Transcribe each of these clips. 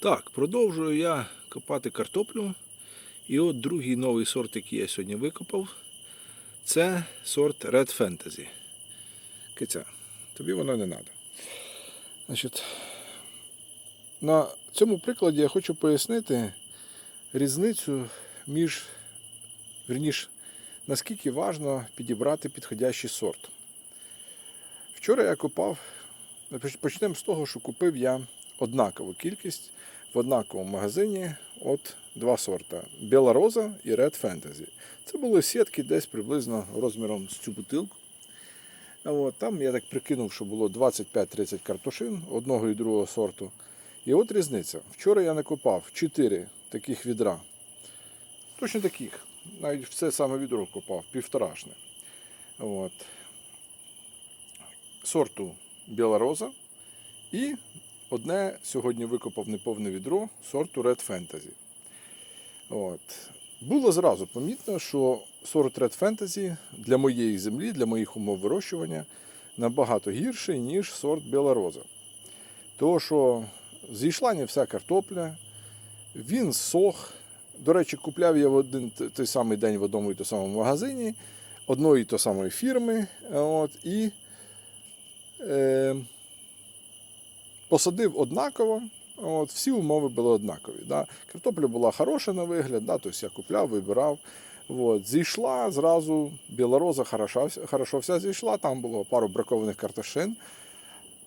Так, продовжую я копати картоплю. І от другий новий сорт, який я сьогодні викопав, це сорт Red Fantasy. Киця, тобі воно не треба. Значить, на цьому прикладі я хочу пояснити різницю між, верніше, наскільки важливо підібрати підходящий сорт. Вчора я копав, почнемо з того, що купив я однакову кількість в однаковому магазині от два сорта Біла Роза і Red Fantasy. Це були сітки десь приблизно розміром з цю бутилку. От, там я так прикинув, що було 25-30 картошин одного і другого сорту. І от різниця. Вчора я накопав 4 таких відра. Точно таких. Навіть в це саме відро копав, півторашне. От. Сорту Біла Роза. І одне сьогодні викопав неповне відро сорту Red Fantasy. От. Було зразу помітно, що сорт Red Fantasy для моєї землі, для моїх умов вирощування набагато гірший, ніж сорт Біла Роза. Тому що зійшла не вся картопля, він сох. До речі, купляв я в один той самий день в одному і тому самому магазині, одної і то самої фірми. От, і е, посадив однаково. От, всі умови були однакові. Да. Картопля була хороша на вигляд, да, тобто я купляв, вибирав. От, зійшла зразу, білороза хороша, хорошо вся зійшла, там було пару бракованих картошин.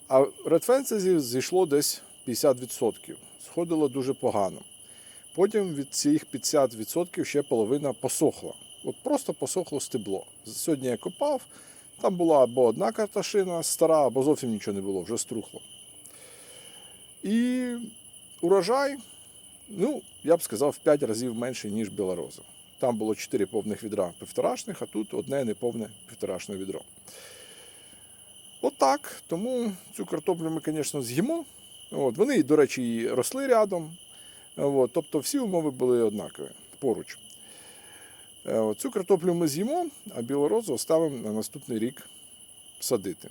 А Red Fantasy зійшло десь 50%. Сходило дуже погано. Потім від цих 50% ще половина посохла. От просто посохло стебло. Сьогодні я копав, там була або одна картошина стара, або зовсім нічого не було, вже струхло. І урожай, ну, я б сказав, в 5 разів менший, ніж білороза. Там було 4 повних відра півторашних, а тут одне неповне півторашне відро. Отак. Тому цю картоплю ми, звісно, з'їмо. От, вони, до речі, і росли рядом. От, тобто всі умови були однакові поруч. Е, от, Цю картоплю ми з'їмо, а білорозу оставимо на наступний рік садити.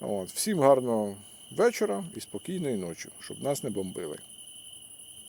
От, всім гарного вечора і спокійної ночі, щоб нас не бомбили.